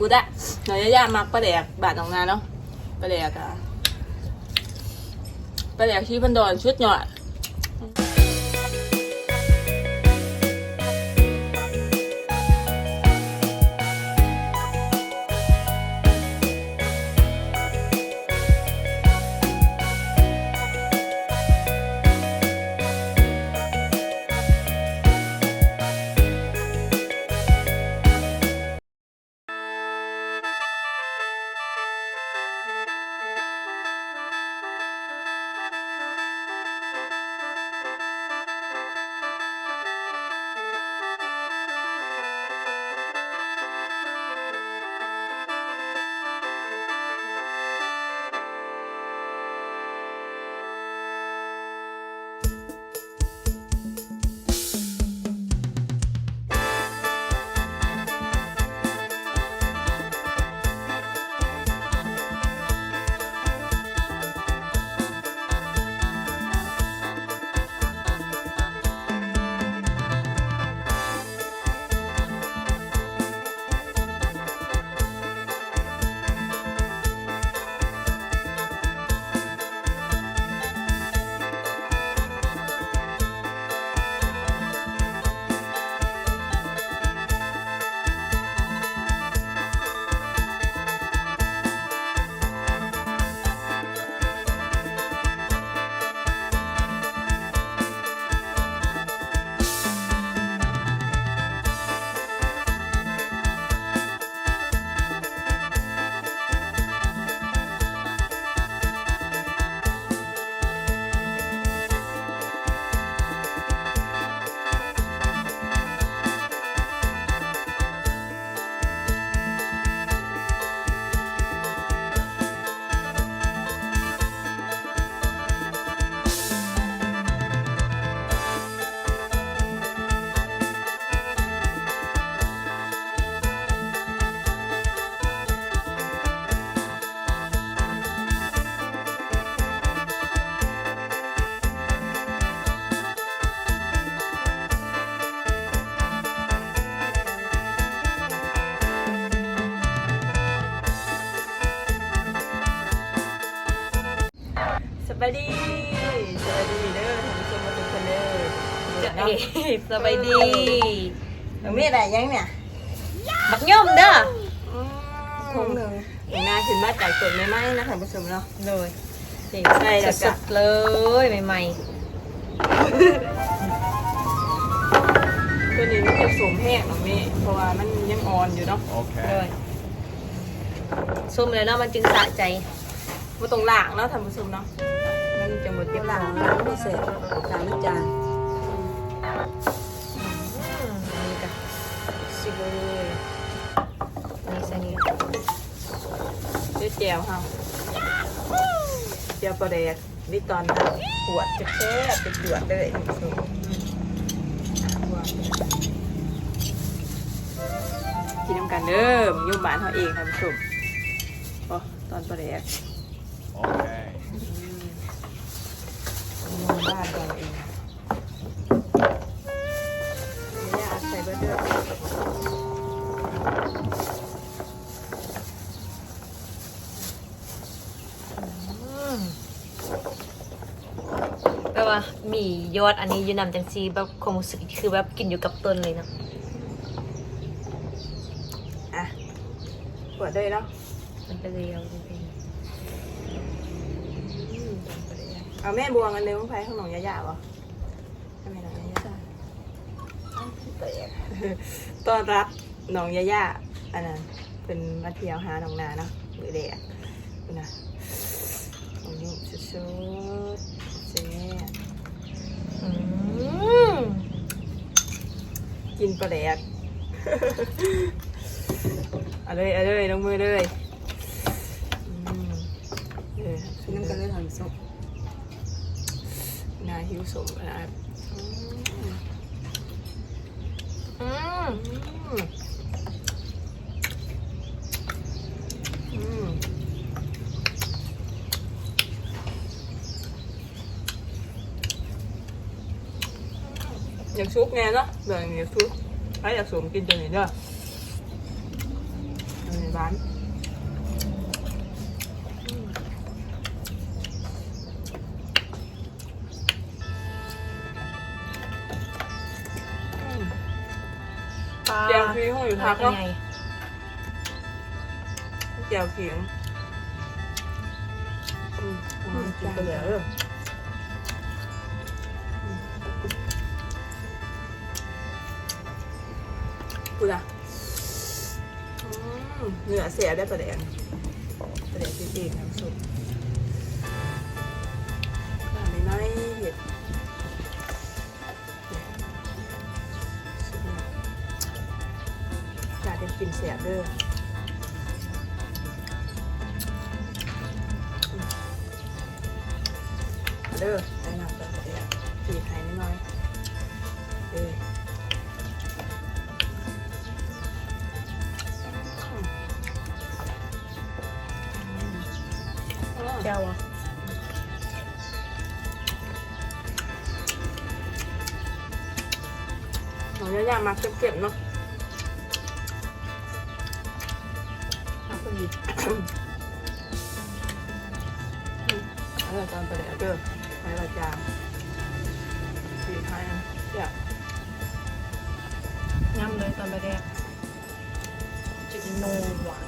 กูได้หน่อยย่ามักปลาแดกบาทออกนาเนาะปลาแดกอะปลาแดกที่พันดอนชุดหยอด บายดีสบายดีเด้อท่านผู้ชมมาทุกคนเด้อจะเนาะเอ๋สบายดีน้องเมฆได้ยังเนี่ยบักย่อมเด้อคงหนึ่งอย่างน่าขึ้นมาจากสวนไม่ไหมนะท่านผู้ชมเนาะเลยสิ่งใส่แล้วสก็ดๆเลยใหม่ตัวนี้มันจะสวมแห้งน้องเมฆเพราะว่ามันยังอ่อนอยู่เนาะๆ Okay. เลยซุ่มเลยเนาะมันจึงสะใจมาตรงหลังเนาะท่านผู้ชมเนาะมัน จะหมดเจ็บหลังล้างไม่เสร็จล้างไม่จานนี่กันสิเลยนี่ใส่นี่ด้วยแจวเฮาแจวปลาแดกวิตอนนะปวดจะแค่เป็นเดือดเลยกินน้ำกันเด้อมยุ่มบ้านเขาเองท่านผู้ชมโอ้ตอนปลาแดก บ้านเราเองไม่อยากใส่เบอร์เดอร์อืมแปลว่ามียอดอันนี้อยูนำจังซีแบบความรู้สึกคือแบบกินอยู่กับต้นเลยเนาะอะปวดเลยเนาะมันเป็นเรียวจริงอืม เอาแม่บวงอันเดิมไปข้างหนองยายาบ่ให้แม่หนองยายาต้อนรับหนองยายาอันนั้นเป็นมาเที่ยวหาหนองนาเนาะมือแดกนะของยุ่งสุดเจ๊ๆอืมกินปลาแดกเอาเลยเอาเลยลงมือเลยอืมเออน้ำกันเลยทำซุปนาหิวสมนะครับอืมอืมอืมอืมอยากซุก ไงเนาะเดี๋ยวอยากซุกใครอยา ปลาเดี๋ยวพี่ห้องอยู่พักเนอะไงเจียวเขียงอืมอืมกินไปเลยเอออืมพูดอะอืมเนื้อเสียได้ประเด็นประเด็นจริงๆน้ำซุปข้าวน้อยๆเห็ด กาได้กินเสียเด้อเด้อได้นำไปเดียวปีไห้น้อยเอออืมเจ้าอะหนูย่าๆมาเก็บๆเนาะ ย่ำเลยตอนไปแรกจิกโนหวาน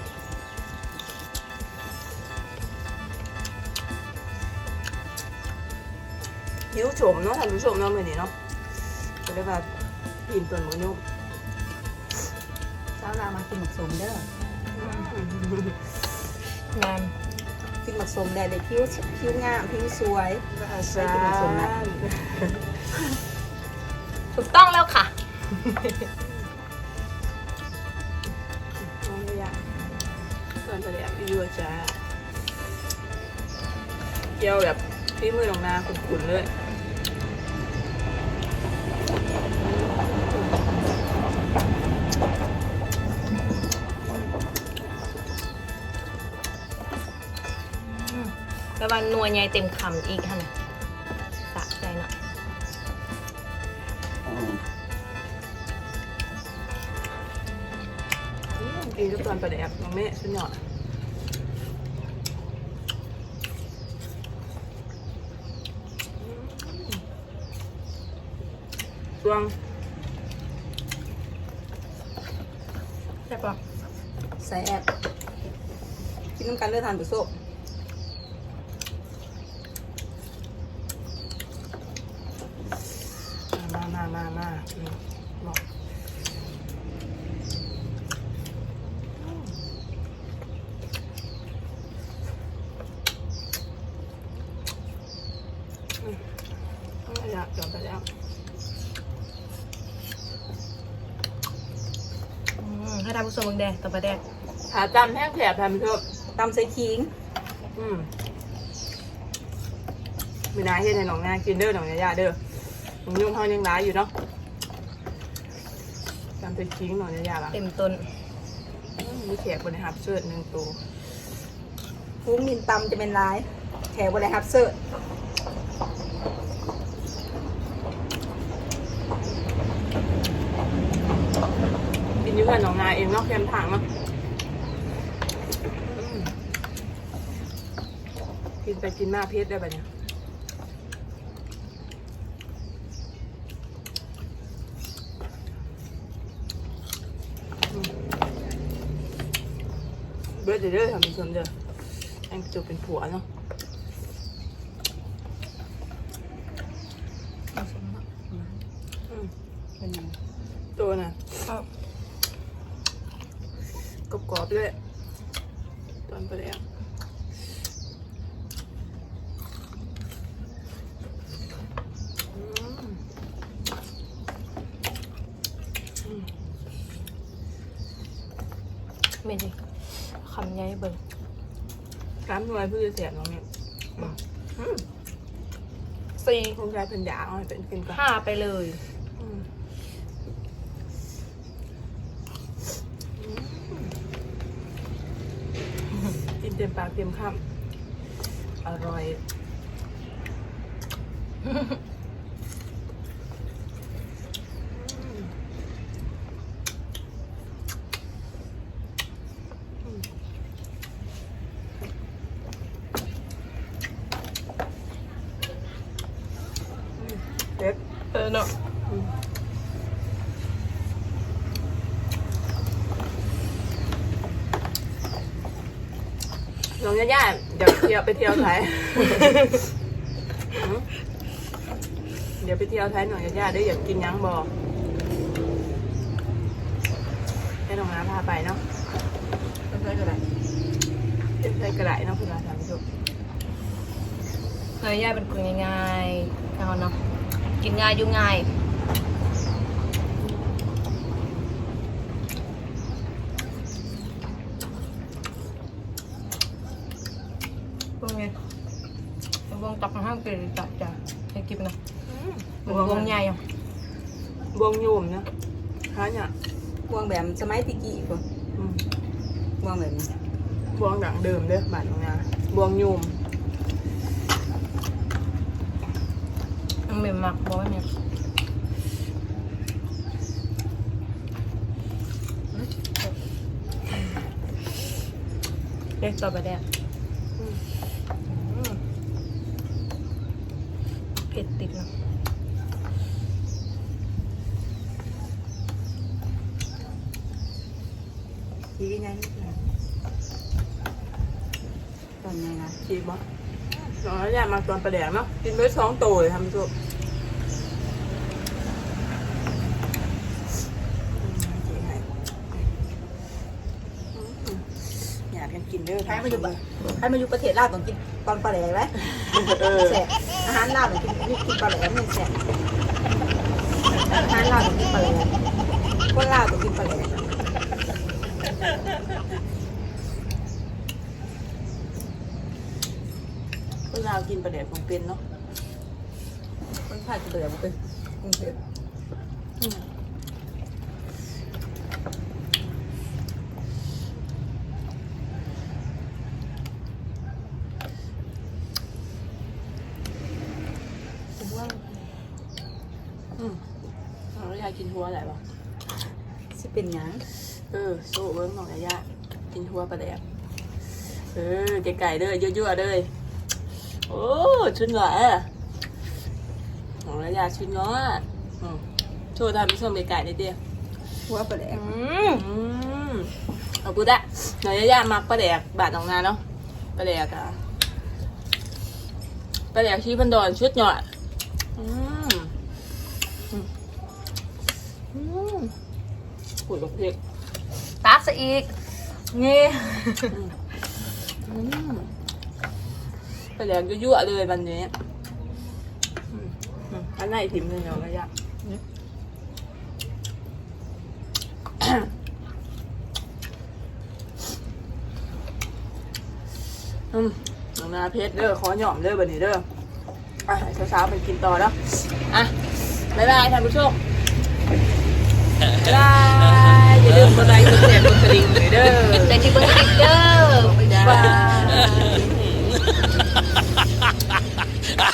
หิวโฉมเนาะท่านผู้ชมเนาะมื้อนี้เนาะก็เลยว่ากินตัวหมูนุ่มเช้านามากินหมักสมเด้องานกินหมักสมได้เลยคิ้วคิ้วงามคิ้วสวยใช่ถูกต้องแล้วค่ะ เพื่อนไปเลยอะอยู่จ้าเกี่ยวแบบที่มือลงหน้าขุ่นๆเลยแล้ววันนัวใหญ่เต็มคำอีกฮะนะสะใจเนาะอืมกินกับตอนไปเลยอะน้องเมฆสุดยอด สวงใช่ปะใส่แอบกินน้ำกันเลือดทานผู้ชมมามามามาอืมบอกอืมเอาอยากจบไปแล้ว อืม ให้ทานผู้ชมมึงแดงตอนไปแรกขาจำแห้งแผลแผลมันเถอะตำใส่ขิงอืมมีนายเฮ็ดให้น้องงากินเด้อน้องยายาเด้อน้องยุ่งเขายังร้ายอยู่เนาะจำเป็นทิ้งน้องยายาละเต็มต้นอืมมีแขกบริหารเชิดหนึ่งตัว ฟุ้งมินตำจะเป็นร้ายแขกบริฮับเซิร์กิ ยู่กับน้องนาเองเนาะแคมทางเนาะกินไปกินมาเพชรได้ปะเนี่ยเบิร์ดเด้อทำเป็นคนเด้อแองจูเป็นผัวเนาะอืม เป็นยัง ตัวน่ะ เอา กรอบๆด้วยตอนไปแล้วอืมอืม ไม่ดีคำใหญ่เบิ่งน้ำนวลเพื่อเสียบน้องเนี่ยอืมสี่คงใจเป็นยาเอาให้เป็นกินก่อนห้าไปเลยอืมกินเต็มปากเต็มคำอร่อย อืม น้องย่าย่าเดี๋ยวเที่ยวไปเที่ยวไทย เดี๋ยวไปเที่ยวไทยหน่อยย่าย่าเด้อยากกินยังบอกให้น้องน้าพาไปเนาะต้องใช้กระดาษเที่ยวไทยกระไรเนาะคุณอาทานผู้ชมเนยย่าเป็นคนง่ายๆเอาเนาะกินง่ายอยู่ง่ายพวกนี้ วงตักห้างเกิดจับจ้ะให้กินนะมันวงใหญ่อะบวงโยมเนาะฮะเนี่ยบวงแบบสมัยตะกี้ป่ะอืมบวงแบบนี้บวงดังเดิมเด้อบ้านน้องนาบวงโยมมันเป็นหมักบอกว่าเนี่ยเด็กต่อไปแดก อืม เผ็ดติดเนาะ ทีนี้ไงตอนไงนะจีบบ่น้องย่ามาตอนประแดกเนาะกินไปสองโตเลยทำผู้ชมอืมจีให้อืมอยากกันกินเด้อใครมาอยู่บ้านใครมาอยู่ประเทศลาวต้องกินตอนปลาแหลกไหมออแสบอาหารลาวต้องกินกินปลาแหลกไม่แสบอาหารลาวต้องกินปลาแหลกคนลาวต้องกินปลาแหลก คนลาวกินประแดกของเป็นเนาะคนภาคเหนือมันเป็นกรุงเทพอืมอืมเราอยากกินทัวอะไรวะสิเป็นหยังเออโซ่เบิ้งของยายากินทัวปลาแดกเออไก่ๆเด้อยั่วๆเด้อ โอ้ชุนหวะของยายาชุนง้ออืมโชว์ทำเป็นส้มไก่ๆได้เดียวหัวปลาแหลกอืมอืมเอาพูดอะหน่อยยายามักปลาแดกบาทออกนาเนาะปลาแดกอะปลาแดกชี้บันดอนชุดหน่อยอืมอืมอืมขุดกับเพกตักซะอีกนี่ ไปแล้วยั่วๆเลยวันนี้อันไหนถิ่มเนี่ยเราะก็ยากอืมนาเพชรเด้อขอหย่อมเด้อบันนี้เด้ออะเช้าๆไปกินต่อแล้วอะบ๊ายบายท่านผู้ชมบ๊ายบายอย่าลืมกดไลค์กดแชร์กดกระดิ่งหน่อยเด้อแต่ที่เดกระดิ่งเด้อบ๊ายบาย